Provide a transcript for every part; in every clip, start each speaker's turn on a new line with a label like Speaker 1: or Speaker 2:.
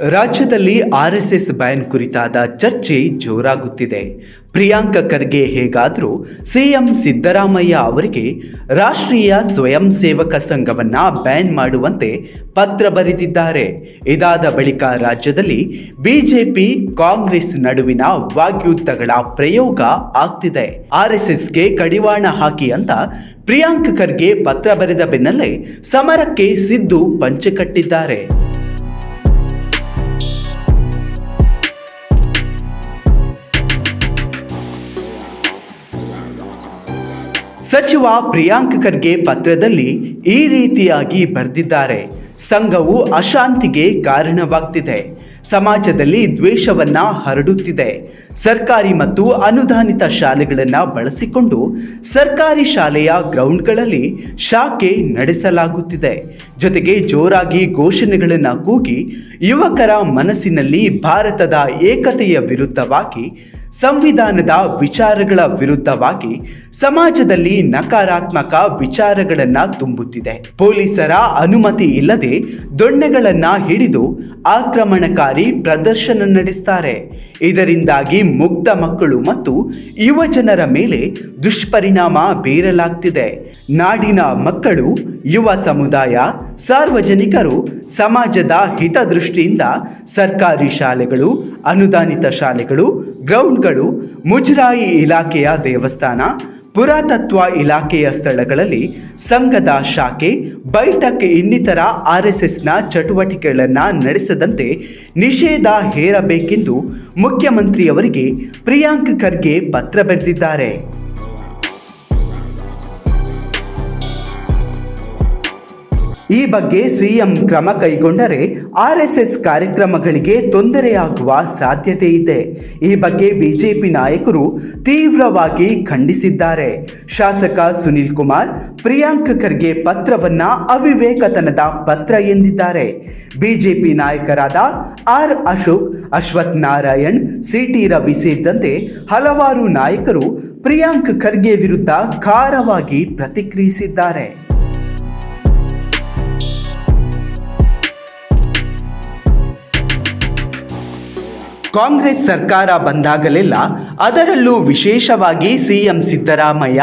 Speaker 1: ರಾಜ್ಯದಲ್ಲಿ RSS ban ಕುರಿತಾದ ಚರ್ಚೆ ಜೋರಾಗುತ್ತಿದೆ. ಪ್ರಿಯಾಂಕ ಖರ್ಗೆ ಹೇಗಾದರೂ ಸಿಎಂ ಸಿದ್ದರಾಮಯ್ಯ ಅವರಿಗೆ ರಾಷ್ಟ್ರೀಯ ಸ್ವಯಂ ಸೇವಕ ಸಂಘವನ್ನು ಬ್ಯಾನ್ ಮಾಡುವಂತೆ ಪತ್ರ ಬರೆದಿದ್ದಾರೆ. ಇದಾದ ಬಳಿಕ ರಾಜ್ಯದಲ್ಲಿ ಬಿಜೆಪಿ, ಕಾಂಗ್ರೆಸ್ ನಡುವಿನ ವಾಗ್ಯುದ್ಧಗಳ ಪ್ರಯೋಗ ಆಗ್ತಿದೆ. ಆರ್ಎಸ್ಎಸ್ಗೆ ಕಡಿವಾಣ ಹಾಕಿ ಅಂತ ಪ್ರಿಯಾಂಕ ಖರ್ಗೆ ಪತ್ರ ಬರೆದ ಬೆನ್ನಲ್ಲೇ ಸಮರಕ್ಕೆ ಸಿದ್ದು ಪಂಚೆ ಕಟ್ಟಿದ್ದಾರೆ. ಸಚಿವ ಪ್ರಿಯಾಂಕ್ ಖರ್ಗೆ ಪತ್ರದಲ್ಲಿ ಈ ರೀತಿಯಾಗಿ ಬರೆದಿದ್ದಾರೆ. ಸಂಘವು ಅಶಾಂತಿಗೆ ಕಾರಣವಾಗ್ತಿದೆ. ಸಮಾಜದಲ್ಲಿ ದ್ವೇಷವನ್ನ ಹರಡುತ್ತಿದೆ. ಸರ್ಕಾರಿ ಮತ್ತು ಅನುದಾನಿತ ಶಾಲೆಗಳನ್ನು ಬಳಸಿಕೊಂಡು ಸರ್ಕಾರಿ ಶಾಲೆಯ ಗ್ರೌಂಡ್ಗಳಲ್ಲಿ ಶಾಖೆ ನಡೆಸಲಾಗುತ್ತಿದೆ. ಜೊತೆಗೆ ಜೋರಾಗಿ ಘೋಷಣೆಗಳನ್ನು ಕೂಗಿ ಯುವಕರ ಮನಸ್ಸಿನಲ್ಲಿ ಭಾರತದ ಏಕತೆಯ ವಿರುದ್ಧವಾಗಿ, ಸಂವಿಧಾನದ ವಿಚಾರಗಳ ವಿರುದ್ಧವಾಗಿ ಸಮಾಜದಲ್ಲಿ ನಕಾರಾತ್ಮಕ ವಿಚಾರಗಳನ್ನ ತುಂಬುತ್ತಿದೆ. ಪೊಲೀಸರ ಅನುಮತಿ ಇಲ್ಲದೆ ದೊಣ್ಣೆಗಳನ್ನ ಹಿಡಿದು ಆಕ್ರಮಣಕಾರಿ ಪ್ರದರ್ಶನ ನಡೆಸ್ತಾರೆ. ಇದರಿಂದಾಗಿ ಮುಗ್ಧ ಮಕ್ಕಳು ಮತ್ತು ಯುವ ಜನರ ಮೇಲೆ ದುಷ್ಪರಿಣಾಮ ಬೀರಲಾಗ್ತಿದೆ. ನಾಡಿನ ಮಕ್ಕಳು, ಯುವ ಸಮುದಾಯ, ಸಾರ್ವಜನಿಕರು ಸಮಾಜದ ಹಿತದೃಷ್ಟಿಯಿಂದ ಸರ್ಕಾರಿ ಶಾಲೆಗಳು, ಅನುದಾನಿತ ಶಾಲೆಗಳು, ಗ್ರೌಂಡ್ಗಳು, ಮುಜರಾಯಿ ಇಲಾಖೆಯ ದೇವಸ್ಥಾನ ಪುರಾತತ್ವ ಇಲಾಖೆಯ ಸ್ಥಳಗಳಲ್ಲಿ ಸಂಘದ ಶಾಖೆ, ಬೈಠಕ್ ಇನ್ನಿತರ ಆರ್ಎಸ್ಎಸ್ನ ಚಟುವಟಿಕೆಗಳನ್ನು ನಡೆಸದಂತೆ ನಿಷೇಧ ಹೇರಬೇಕೆಂದು ಮುಖ್ಯಮಂತ್ರಿಯವರಿಗೆ ಪ್ರಿಯಾಂಕ್ ಖರ್ಗೆ ಪತ್ರ ಬರೆದಿದ್ದಾರೆ. ಈ ಬಗ್ಗೆ ಸಿಎಂ ಕ್ರಮ ಕೈಗೊಂಡರೆ ಆರ್ಎಸ್ಎಸ್ ಕಾರ್ಯಕ್ರಮಗಳಿಗೆ ತೊಂದರೆಯಾಗುವ ಸಾಧ್ಯತೆ ಇದೆ. ಈ ಬಗ್ಗೆ ಬಿಜೆಪಿ ನಾಯಕರು ತೀವ್ರವಾಗಿ ಖಂಡಿಸಿದ್ದಾರೆ. ಶಾಸಕ ಸುನಿಲ್ ಕುಮಾರ್, ಪ್ರಿಯಾಂಕ್ ಖರ್ಗೆ ಪತ್ರವನ್ನ ಅವಿವೇಕತನದ ಪತ್ರ ಎಂದಿದ್ದಾರೆ. ಬಿಜೆಪಿ ನಾಯಕರಾದ ಆರ್ ಅಶೋಕ್, ಅಶ್ವಥ್ ನಾರಾಯಣ್, ಸಿಟಿ ರವಿ ಸೇರಿದಂತೆ ಹಲವಾರು ನಾಯಕರು ಪ್ರಿಯಾಂಕ್ ಖರ್ಗೆ ವಿರುದ್ಧ ಖಾರವಾಗಿ ಪ್ರತಿಕ್ರಿಯಿಸಿದ್ದಾರೆ. ಕಾಂಗ್ರೆಸ್ ಸರ್ಕಾರ ಬಂದಾಗಲೆಲ್ಲ ಅದರಲ್ಲೂ ವಿಶೇಷವಾಗಿ ಸಿಎಂ ಸಿದ್ದರಾಮಯ್ಯ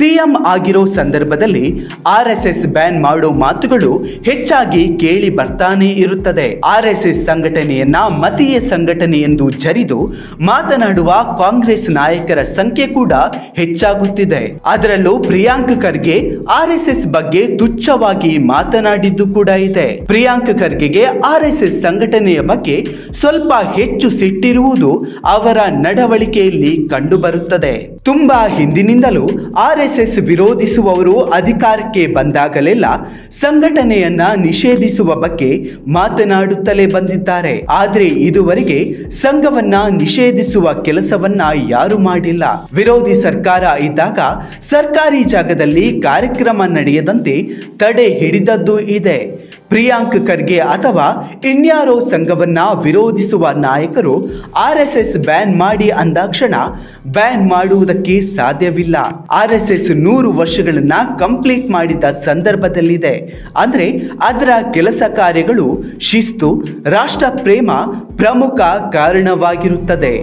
Speaker 1: ಸಿಎಂ ಆಗಿರೋ ಸಂದರ್ಭದಲ್ಲಿ ಆರ್ ಎಸ್ ಎಸ್ ಬ್ಯಾನ್ ಮಾಡೋ ಮಾತುಗಳು ಹೆಚ್ಚಾಗಿ ಕೇಳಿ ಬರ್ತಾನೆ ಇರುತ್ತದೆ. ಆರ್ ಎಸ್ ಎಸ್ ಸಂಘಟನೆಯನ್ನ ಮತೀಯ ಸಂಘಟನೆ ಎಂದು ಜರಿದು ಮಾತನಾಡುವ ಕಾಂಗ್ರೆಸ್ ನಾಯಕರ ಸಂಖ್ಯೆ ಕೂಡ ಹೆಚ್ಚಾಗುತ್ತಿದೆ. ಅದರಲ್ಲೂ ಪ್ರಿಯಾಂಕ್ ಖರ್ಗೆ ಆರ್ಎಸ್ಎಸ್ ಬಗ್ಗೆ ತುಚ್ಛವಾಗಿ ಮಾತನಾಡಿದ್ದು ಕೂಡ ಇದೆ. ಪ್ರಿಯಾಂಕ್ ಖರ್ಗೆಗೆ ಆರ್ಎಸ್ಎಸ್ ಸಂಘಟನೆಯ ಬಗ್ಗೆ ಸ್ವಲ್ಪ ಹೆಚ್ಚು ಸಿಟ್ಟಿರುವುದು ಅವರ ನಡವಳಿಕೆಯಲ್ಲಿ ಕಂಡುಬರುತ್ತದೆ. ತುಂಬಾ ಹಿಂದಿನಿಂದಲೂ ಆರ್ಎಸ್ಎಸ್ ವಿರೋಧಿಸುವವರು ಅಧಿಕಾರಕ್ಕೆ ಬಂದಾಗಲೆಲ್ಲ ಸಂಘಟನೆಯನ್ನ ನಿಷೇಧಿಸುವ ಬಗ್ಗೆ ಮಾತನಾಡುತ್ತಲೇ ಬಂದಿದ್ದಾರೆ. ಆದರೆ ಇದುವರೆಗೆ ಸಂಘವನ್ನ ನಿಷೇಧಿಸುವ ಕೆಲಸವನ್ನ ಯಾರು ಮಾಡಿಲ್ಲ. ವಿರೋಧಿ ಸರ್ಕಾರ ಇದ್ದಾಗ ಸರ್ಕಾರಿ ಜಾಗದಲ್ಲಿ ಕಾರ್ಯಕ್ರಮ ನಡೆಯದಂತೆ ತಡೆ ಹಿಡಿದದ್ದು ಇದೆ. ಪ್ರಿಯಾಂಕ್ ಖರ್ಗೆ ಅಥವಾ ಇನ್ಯಾರೋ ಸಂಘವನ್ನ ವಿರೋಧಿಸುವ ನಾಯಕರು ಆರ್ ಎಸ್ ಎಸ್ ಬ್ಯಾನ್ ಮಾಡಿ ಅಂದಾಕ್ಷಣ ಬ್ಯಾನ್ ಮಾಡುವುದಕ್ಕೆ ಸಾಧ್ಯವಿಲ್ಲ. ಆರ್ ಎಸ್ ಎಸ್ ನೂರು ವರ್ಷಗಳನ್ನ ಕಂಪ್ಲೀಟ್ ಮಾಡಿದ ಸಂದರ್ಭದಲ್ಲಿದೆ. ಅಂದ್ರೆ ಅದರ ಕೆಲಸ ಕಾರ್ಯಗಳು ಶಿಸ್ತು ರಾಷ್ಟ್ರ ಪ್ರೇಮ ಪ್ರಮುಖ ಕಾರಣವಾಗಿರುತ್ತದೆ.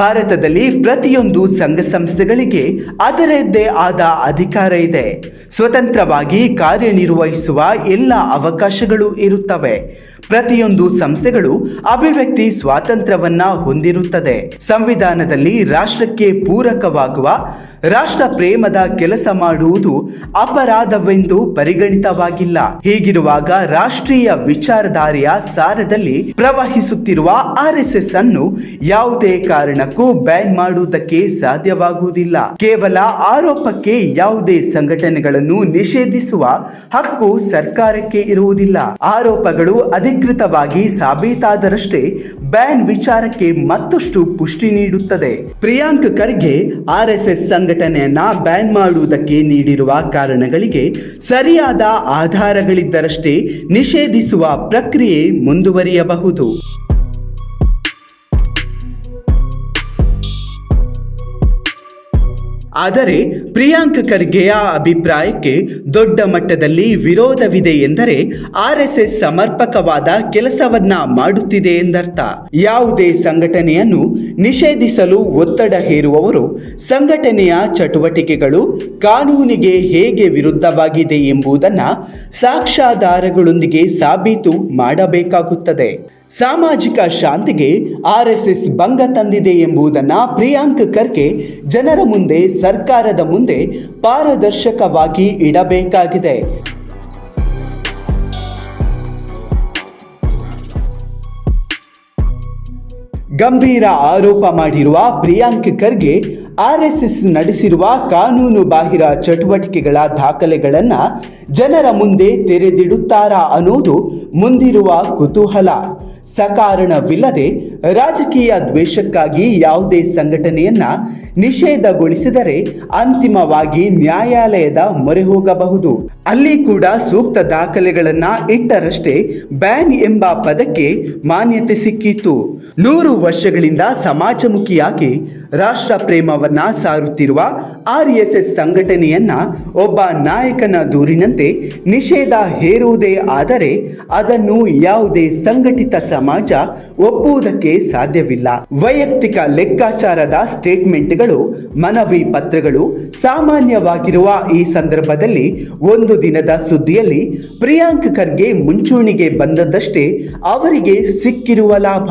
Speaker 1: ಭಾರತದಲ್ಲಿ ಪ್ರತಿಯೊಂದು ಸಂಘ ಸಂಸ್ಥೆಗಳಿಗೆ ಅದರದ್ದೇ ಆದ ಅಧಿಕಾರ ಇದೆ. ಸ್ವತಂತ್ರವಾಗಿ ಕಾರ್ಯನಿರ್ವಹಿಸುವ ಎಲ್ಲ ಅವಕಾಶಗಳು ಇರುತ್ತವೆ. ಪ್ರತಿಯೊಂದು ಸಂಸ್ಥೆಗಳು ಅಭಿವ್ಯಕ್ತಿ ಸ್ವಾತಂತ್ರ್ಯವನ್ನ ಹೊಂದಿರುತ್ತದೆ. ಸಂವಿಧಾನದಲ್ಲಿ ರಾಷ್ಟ್ರಕ್ಕೆ ಪೂರಕವಾಗುವ ರಾಷ್ಟ್ರ ಪ್ರೇಮದ ಕೆಲಸ ಮಾಡುವುದು ಅಪರಾಧವೆಂದು ಪರಿಗಣಿತವಾಗಿಲ್ಲ. ಹೀಗಿರುವಾಗ ರಾಷ್ಟ್ರೀಯ ವಿಚಾರಧಾರೆಯ ಸಾರದಲ್ಲಿ ಪ್ರವಹಿಸುತ್ತಿರುವ ಆರ್ಎಸ್ಎಸ್ ಅನ್ನು ಯಾವುದೇ ಕಾರಣಕ್ಕೂ ಬ್ಯಾನ್ ಮಾಡುವುದಕ್ಕೆ ಸಾಧ್ಯವಾಗುವುದಿಲ್ಲ. ಕೇವಲ ಆರೋಪಕ್ಕೆ ಯಾವುದೇ ಸಂಘಟನೆಗಳನ್ನು ನಿಷೇಧಿಸುವ ಹಕ್ಕು ಸರ್ಕಾರಕ್ಕೆ ಇರುವುದಿಲ್ಲ. ಆರೋಪಗಳು ಅಧಿಕೃತವಾಗಿ ಸಾಬೀತಾದರಷ್ಟೇ ಬ್ಯಾನ್ ವಿಚಾರಕ್ಕೆ ಮತ್ತಷ್ಟು ಪುಷ್ಟಿ ನೀಡುತ್ತದೆ. ಪ್ರಿಯಾಂಕ್ ಖರ್ಗೆ ಆರ್ಎಸ್ಎಸ್ ಸಂಘಟನೆಯನ್ನ ಬ್ಯಾನ್ ಮಾಡುವುದಕ್ಕೆ ನೀಡಿರುವ ಕಾರಣಗಳಿಗೆ ಸರಿಯಾದ ಆಧಾರಗಳಿದ್ದರಷ್ಟೇ ನಿಷೇಧಿಸುವ ಪ್ರಕ್ರಿಯೆ ಮುಂದುವರಿಯಬಹುದು. ಆದರೆ ಪ್ರಿಯಾಂಕ್ ಖರ್ಗೆಯ ಅಭಿಪ್ರಾಯಕ್ಕೆ ದೊಡ್ಡ ಮಟ್ಟದಲ್ಲಿ ವಿರೋಧವಿದೆ ಎಂದರೆ ಆರ್ಎಸ್ಎಸ್ ಎಸ್ ಎಸ್ ಸಮರ್ಪಕವಾದ ಕೆಲಸವನ್ನ ಮಾಡುತ್ತಿದೆ ಎಂದರ್ಥ. ಯಾವುದೇ ಸಂಘಟನೆಯನ್ನು ನಿಷೇಧಿಸಲು ಒತ್ತಡ ಹೇರುವವರು ಸಂಘಟನೆಯ ಚಟುವಟಿಕೆಗಳು ಕಾನೂನಿಗೆ ಹೇಗೆ ವಿರುದ್ಧವಾಗಿದೆ ಎಂಬುದನ್ನು ಸಾಕ್ಷ್ಯಾಧಾರಗಳೊಂದಿಗೆ ಸಾಬೀತು ಮಾಡಬೇಕಾಗುತ್ತದೆ. ಸಾಮಾಜಿಕ ಶಾಂತಿಗೆ ಆರ್ ಎಸ್ ಎಸ್ ಭಂಗ ತಂದಿದೆ ಎಂಬುದನ್ನು ಪ್ರಿಯಾಂಕ್ ಖರ್ಗೆ ಜನರ ಮುಂದೆ, ಸರ್ಕಾರದ ಮುಂದೆ ಪಾರದರ್ಶಕವಾಗಿ ಇಡಬೇಕಾಗಿದೆ. ಗಂಭೀರ ಆರೋಪ ಮಾಡಿರುವ ಪ್ರಿಯಾಂಕ್ ಖರ್ಗೆ ಆರ್ಎಸ್ಎಸ್ ನಡೆಸಿರುವ ಕಾನೂನು ಬಾಹಿರ ಚಟುವಟಿಕೆಗಳ ದಾಖಲೆಗಳನ್ನು ಜನರ ಮುಂದೆ ತೆರೆದಿಡುತ್ತಾರಾ ಅನ್ನೋದು ಮುಂದಿರುವ ಕುತೂಹಲ. ಸಕಾರಣವಿಲ್ಲದೆ ರಾಜಕೀಯ ದ್ವೇಷಕ್ಕಾಗಿ ಯಾವುದೇ ಸಂಘಟನೆಯನ್ನ ನಿಷೇಧಗೊಳಿಸಿದರೆ ಅಂತಿಮವಾಗಿ ನ್ಯಾಯಾಲಯದ ಮೊರೆ ಹೋಗಬಹುದು. ಅಲ್ಲಿ ಕೂಡ ಸೂಕ್ತ ದಾಖಲೆಗಳನ್ನ ಇಟ್ಟರಷ್ಟೇ ಬ್ಯಾನ್ ಎಂಬ ಪದಕ್ಕೆ ಮಾನ್ಯತೆ ಸಿಕ್ಕಿತು ನೂರು ವರ್ಷಗಳಿಂದ ಸಮಾಜಮುಖಿಯಾಗಿ ರಾಷ್ಟ್ರ ಪ್ರೇಮವನ್ನ ಸಾರುತ್ತಿರುವ ಆರ್ ಎಸ್ ಎಸ್ ಸಂಘಟನೆಯನ್ನ ಒಬ್ಬ ನಾಯಕನ ದೂರಿನಂತೆ ನಿಷೇಧ ಹೇರುವುದೇ ಆದರೆ ಅದನ್ನು ಯಾವುದೇ ಸಂಘಟಿತ ಸಮಾಜ ಒಪ್ಪುವುದಕ್ಕೆ ಸಾಧ್ಯವಿಲ್ಲ. ವೈಯಕ್ತಿಕ ಲೆಕ್ಕಾಚಾರದ ಸ್ಟೇಟ್ಮೆಂಟ್ಗಳು, ಮನವಿ ಪತ್ರಗಳು ಸಾಮಾನ್ಯವಾಗಿರುವ ಈ ಸಂದರ್ಭದಲ್ಲಿ ಒಂದು ದಿನದ ಸುದ್ದಿಯಲ್ಲಿ ಪ್ರಿಯಾಂಕ್ ಖರ್ಗೆ ಮುಂಚೂಣಿಗೆ ಬಂದದ್ದಷ್ಟೇ ಅವರಿಗೆ ಸಿಕ್ಕಿರುವ ಲಾಭ.